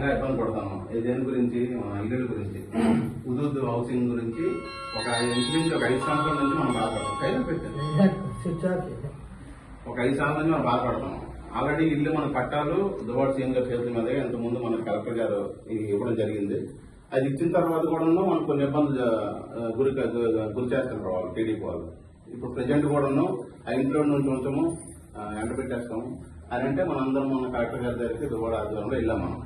తీవ్రంగా ఇబ్బంది పడతాము ఇది దేని గురించి? మన ఇల్లు గురించి. ఉదూద్ హౌసింగ్ గురించి ఒక ఇంచుమించు ఒక ఐదు సంవత్సరాల నుంచి మనం బాధపడతాం. సైలెంట్ పెట్టారు. ఒక ఐదు సంవత్సరాల నుంచి మనం బాధపడతాం. ఆల్రెడీ ఇల్లు మన పట్టాలు దువాడు సీఎం గారి చేతుల మీద. ఇంతకుముందు మన కలెక్టర్ గారు ఇవ్వడం జరిగింది. అది ఇచ్చిన తర్వాత కూడా మనకు కొన్ని ఇబ్బందులు గురి గురి చేస్తున్నారు వాళ్ళు టీడీపీ వాళ్ళు. ఇప్పుడు ప్రజెంట్ కూడాను ఆ ఇంట్లో నుంచి ఉంచము ఎండ పెట్టేస్తాము అని అంటే మనందరం మన కలెక్టర్ గారి దగ్గరికి దువాడ ఆధ్వర్యంలో వెళ్ళాం మనం.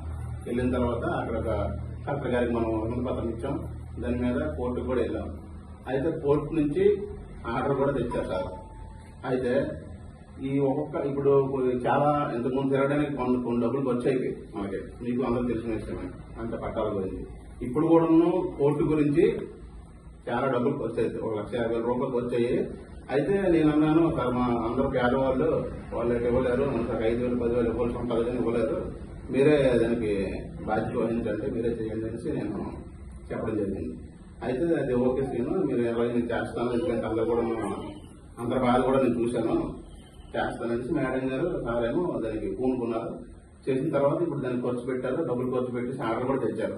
వెళ్ళిన తర్వాత అక్కడ ఒక కలెక్టర్ గారికి మనం వినతి పత్రం ఇచ్చాం. దాని మీద కోర్టుకు కూడా వెళ్ళాం. అయితే కోర్టు నుంచి ఆర్డర్ కూడా తెచ్చారు సార్. అయితే ఈ ఒక్కొక్క ఇప్పుడు చాలా ఇంతకుముందు తిరగడానికి కొన్ని కొన్ని డబ్బులు వచ్చాయి మనకి. మీకు అందరూ తెలిసిన విషయమే. అంత పట్టాల గురించి ఇప్పుడు కూడా కోర్టు గురించి చాలా డబ్బులు వచ్చాయి ఒక లక్ష యాభై వేల రూపాయలు వచ్చాయి అయితే నేను అన్నాను సార్ మా అందరూ పేదవాళ్ళు వాళ్ళు ఇవ్వలేరు మనకు ఐదు వేలు పదివేలు ఇవ్వాల్సి ఉంటుంది కానీ ఇవ్వలేరు మీరే దానికి బాధ్యత వహించండి మీరే చేయండి అనేసి నేను చెప్పడం జరిగింది. అయితే అది ఓకే సీను మీరు ఎలా నేను చేస్తాను ఎందుకంటే అందరూ కూడా అందరి బాధ కూడా నేను చూశాను. చేస్తాననేసి మేడం గారు సారేమో దానికి పూనుకున్నారు చేసిన తర్వాత ఇప్పుడు దాన్ని ఖర్చు పెట్టారు డబ్బులు ఖర్చు పెట్టేసి ఆర్డర్ కూడా తెచ్చారు.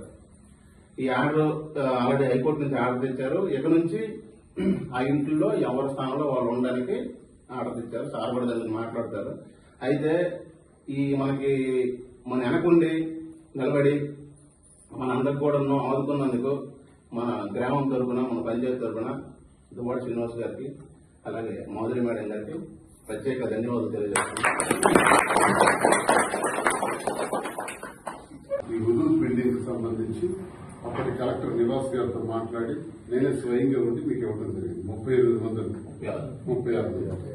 ఈ ఆర్డర్ ఆల్రెడీ హైకోర్టు నుంచి ఆర్డర్ తెచ్చారు. ఇక నుంచి ఆ ఇంట్లో ఎవరి స్థానంలో వాళ్ళు ఉండడానికి ఆర్డర్ తెచ్చారు సార్ కూడా దానికి మాట్లాడతారు. అయితే ఈ మనకి మన వెనకుండి నిలబడి మన అందరికి కూడా ఆదుకున్నందుకు మన గ్రామం తరఫున మన పంచాయతీ తరఫున దువాడ శ్రీనివాస్ గారికి అలాగే మాధురి మేడం గారికి ప్రత్యేక ధన్యవాదాలు తెలియజేస్తున్నాను. ఈ హుదూద్ బిల్డింగ్ సంబంధించి అప్పటి కలెక్టర్ నివాస్ గారితో మాట్లాడి నేనే స్వయంగా ఉండి మీకు ఇవ్వడం జరిగింది. ముప్పై ఎనిమిది మంది ముప్పై ఆరు. మంది.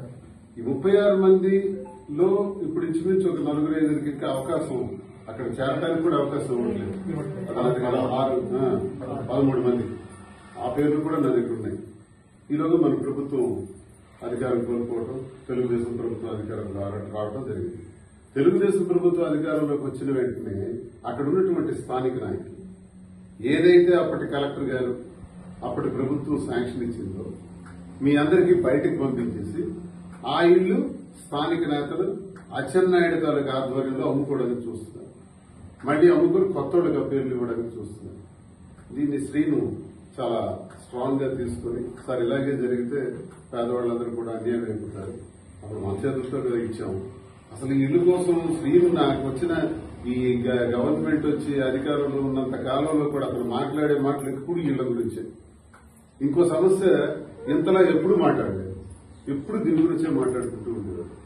ఈ ముప్పై ఆరు మందిలో ఇప్పుడు ఇంచుమించు ఒక నలుగురు ఐదుగురికి ఇంకా అవకాశం అక్కడ చేరడానికి కూడా అవకాశం ఉండలేదు. ఆరు పదమూడు మంది. ఆ పేర్లు కూడా నా దగ్గర ఉన్నాయి. ఈలోగా మన ప్రభుత్వం అధికారం కోల్పోవడం తెలుగుదేశం ప్రభుత్వం అధికారం రావడం జరిగింది. తెలుగుదేశం ప్రభుత్వం అధికారంలోకి వచ్చిన వెంటనే అక్కడ ఉన్నటువంటి స్థానిక నాయకులు ఏదైతే అప్పటి కలెక్టర్ గారు అప్పటి ప్రభుత్వం శాంక్షన్ ఇచ్చిందో మీ అందరికీ బయటకు పంపించేసి ఆ ఇల్లు స్థానిక నేతలు అచ్చెన్నాయుడు తాలూకు ఆధ్వర్యంలో అమ్ముకోవడానికి చూస్తున్నారు. మళ్ళీ అమ్ముకుని కొత్త వాళ్ళకి పేర్లు ఇవ్వడానికి చూస్తున్నారు. దీన్ని శ్రీను చాలా స్ట్రాంగ్గా తీసుకుని సార్ ఇలాగే జరిగితే పేదవాళ్ళందరూ కూడా అన్యాయం అయిపోతారు. అప్పుడు మన చేతులతో ఇచ్చాము. అసలు ఈ ఇల్లు కోసం శ్రీను నాకు వచ్చిన ఈ గ- గవర్నమెంట్ వచ్చి అధికారంలో ఉన్నంత కాలంలో కూడా అతను మాట్లాడే మాటలు ఎప్పుడు ఇళ్ళ గురించే. ఇంకో సమస్య ఇంతలా ఎప్పుడు మాట్లాడలేదు. ఎప్పుడు దీని గురించే మాట్లాడుకుంటూ ఉండేవారు.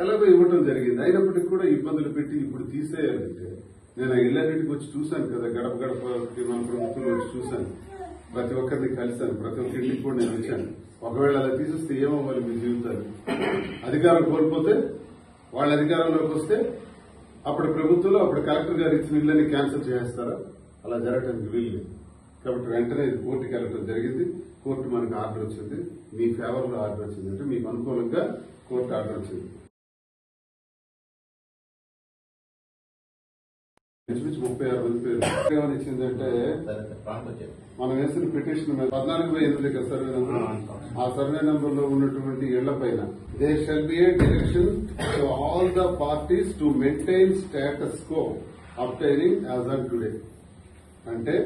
ఎలాగో ఇవ్వటం జరిగింది. అయినప్పటికీ కూడా ఇబ్బందులు పెట్టి ఇప్పుడు తీసేయాలంటే నేను ఆ ఇళ్ళన్నిటికి వచ్చి చూశాను కదా గడప గడపకి మన ప్రభుత్వం వచ్చి చూశాను. ప్రతి ఒక్కరిని కలిశాను. ప్రతి ఒక్క ఇంటికి కూడా నేను వచ్చాను. ఒకవేళ అలా తీసేస్తే ఏమవ్వాలి మీ జీవితాలు? అధికారం కోల్పోతే వాళ్ళ అధికారంలోకి వస్తే అప్పుడు ప్రభుత్వంలో అప్పుడు కలెక్టర్ గారు ఇచ్చిన ఇళ్ళని క్యాన్సిల్ చేస్తారా అలా జరగడానికి వీలు కాబట్టి వెంటనే ఇది కోర్టుకి వెళ్ళడం జరిగింది. కోర్టు మనకు ఆర్డర్ వచ్చింది. మీ ఫేవర్లో ఆర్డర్ వచ్చింది అంటే మీకు అనుకూలంగా కోర్టు ఆర్డర్ వచ్చింది. ఇంచుమించు ముప్పై ఆరు మంది పేరు ఏమని ఇచ్చిందంటే మనం వేసిన పిటిషన్ మీద పద్నాలుగు వేల ఎనిమిది కదా సర్వే నెంబర్ ఆ సర్వే నెంబర్లో ఉన్నటువంటి ఇళ్ళ పైన. They shall be a direction to all the parties to maintain status quo obtaining as on today అంటే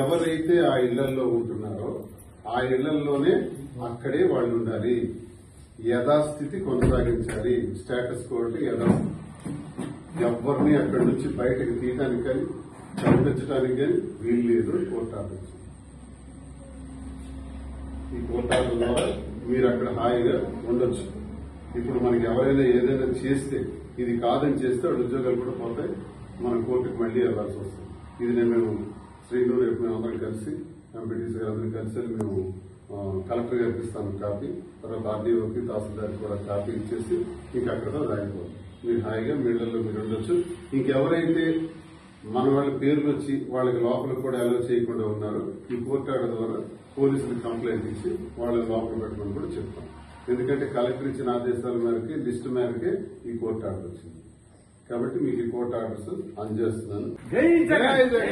ఎవరైతే ఆ ఇళ్ళలో ఉంటున్నారో ఆ ఇళ్ళలోనే అక్కడే వాళ్ళు ఉండాలి. యథాస్థితి కొనసాగించాలి. స్టేటస్ కో అంటే యథాస్థితి. ఎవరిని అక్కడి నుంచి బయటకు తీయడానికి కానీ పంపించడానికి కానీ వీలు లేదు కోర్టు ఆర్డర్ ఈ కోర్టు ఆర్డర్ ద్వారా మీరు అక్కడ హాయిగా ఉండొచ్చు. ఇప్పుడు మనకి ఎవరైనా ఏదైనా చేస్తే ఇది కాదని చేస్తే వాడి ఉద్యోగాలు కూడా పోతాయి. మన కోర్టుకు మళ్ళీ వెళ్ళాల్సి వస్తుంది. ఇది నేను మేము శ్రీను రేపు మేము అందరం కలిసి ఎంపీటీసీ గారు అందరం కలిసి మేము కలెక్టర్ గారికి ఇస్తాను కాపీ. తర్వాత ఆర్డీఓకి తహసీల్దార్కి కూడా కాపీ ఇచ్చేసి ఇంకా అక్కడ రాయిపోవాలి. మీరు హాయిగా మీళ్ళల్లో మీరు ఉండొచ్చు. ఇంకెవరైతే మన వాళ్ళ పేర్లు వచ్చి వాళ్ళకి లోపల కూడా అలో చేయకుండా ఉన్నారో ఈ కోర్టు ఆర్డర్ ద్వారా పోలీసులకు కంప్లైంట్ ఇచ్చి వాళ్ళని లోపల పెట్టమని కూడా చెప్తాం. ఎందుకంటే కలెక్టర్ ఇచ్చిన ఆదేశాల మేరకి లిస్టు మేరకే ఈ కోర్టు ఆర్డర్ వచ్చింది. కాబట్టి మీకు ఈ కోర్టు ఆర్డర్స్ అందజేస్తున్నాను జై జగన్ జై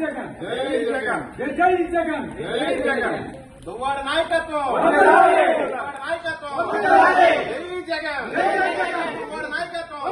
జగన్ జై జగన్ జై జగన్ దువ్వాడ నాయకత్వం నాయకత్వం. జై జగన్ దువ్వాడ నాయకత్వం